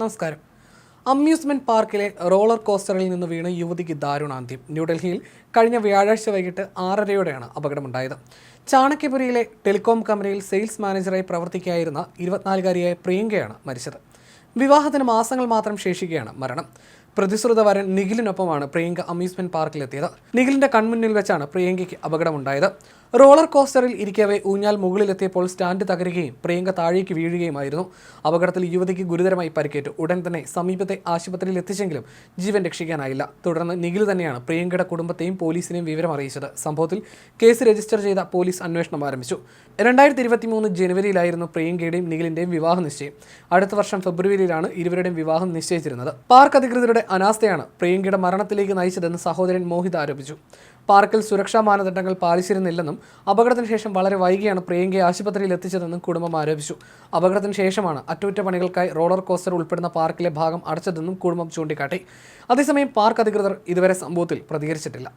നമസ്കാരം. അമ്യൂസ്മെന്റ് പാർക്കിലെ റോളർ കോസ്റ്ററിൽ നിന്ന് വീണ് യുവതിക്ക് ദാരുണാന്ത്യം ന്യൂഡൽഹിയിൽ കഴിഞ്ഞ വ്യാഴാഴ്ച വൈകിട്ട് ആറരയോടെയാണ് അപകടമുണ്ടായത്. ചാണക്യപുരിയിലെ ടെലികോം കമ്പനിയിൽ സെയിൽസ് മാനേജറായി പ്രവർത്തിക്കായിരുന്ന ഇരുപത്തിനാലുകാരിയായ പ്രിയങ്കയാണ് മരിച്ചത്. വിവാഹത്തിന് മാസങ്ങൾ മാത്രം ശേഷിക്കുകയാണ് മരണം. പ്രതിശ്രുത വരൻ നിഖിലിനൊപ്പമാണ് പ്രിയങ്ക അമ്യൂസ്മെന്റ് പാർക്കിലെത്തിയത്. നിഖിലിന്റെ കൺമുന്നിൽ വെച്ചാണ് പ്രിയങ്കയ്ക്ക് അപകടമുണ്ടായത്. റോളർ കോസ്റ്ററിൽ ഇരിക്കവേ ഊഞ്ഞാൽ മുകളിലെത്തിയപ്പോൾ സ്റ്റാൻഡ് തകരുകയും പ്രിയങ്ക താഴേക്ക് വീഴുകയുമായിരുന്നു. അപകടത്തിൽ യുവതിക്ക് ഗുരുതരമായി പരിക്കേറ്റു. ഉടൻ തന്നെ സമീപത്തെ ആശുപത്രിയിൽ എത്തിച്ചെങ്കിലും ജീവൻ രക്ഷിക്കാനായില്ല. തുടർന്ന് നിഖിൽ തന്നെയാണ് പ്രിയങ്കയുടെ കുടുംബത്തെയും പോലീസിനെയും വിവരം അറിയിച്ചത് സംഭവത്തിൽ കേസ് രജിസ്റ്റർ ചെയ്ത പോലീസ് അന്വേഷണം ആരംഭിച്ചു. രണ്ടായിരത്തി ഇരുപത്തി മൂന്ന് ജനുവരിയിലായിരുന്നു പ്രിയങ്കയുടെയും നിഖിലിന്റെയും വിവാഹ നിശ്ചയം. അടുത്ത വർഷം ഫെബ്രുവരിയിലാണ് ഇരുവരുടെയും വിവാഹം നിശ്ചയിച്ചിരുന്നത്. പാർക്ക് അധികൃതരുടെ അനാസ്ഥയാണ് പ്രിയങ്കയുടെ മരണത്തിലേക്ക് നയിച്ചതെന്ന് സഹോദരൻ മോഹിത് ആരോപിച്ചു. പാർക്കിൽ സുരക്ഷാ മാനദണ്ഡങ്ങൾ പാലിച്ചിരുന്നില്ലെന്നും അപകടത്തിന് ശേഷം വളരെ വൈകിയാണ് പ്രിയങ്കയെ ആശുപത്രിയിൽ എത്തിച്ചതെന്നും കുടുംബം ആരോപിച്ചു. അപകടത്തിന് ശേഷമാണ് അറ്റകുറ്റപ്പണികൾക്കായി റോളർ കോസ്റ്റർ ഉൾപ്പെടുന്ന പാർക്കിലെ ഭാഗം അടച്ചതെന്നും കുടുംബം ചൂണ്ടിക്കാട്ടി. അതേസമയം പാർക്ക് അധികൃതർ ഇതുവരെ സംഭവത്തിൽ പ്രതികരിച്ചിട്ടില്ല.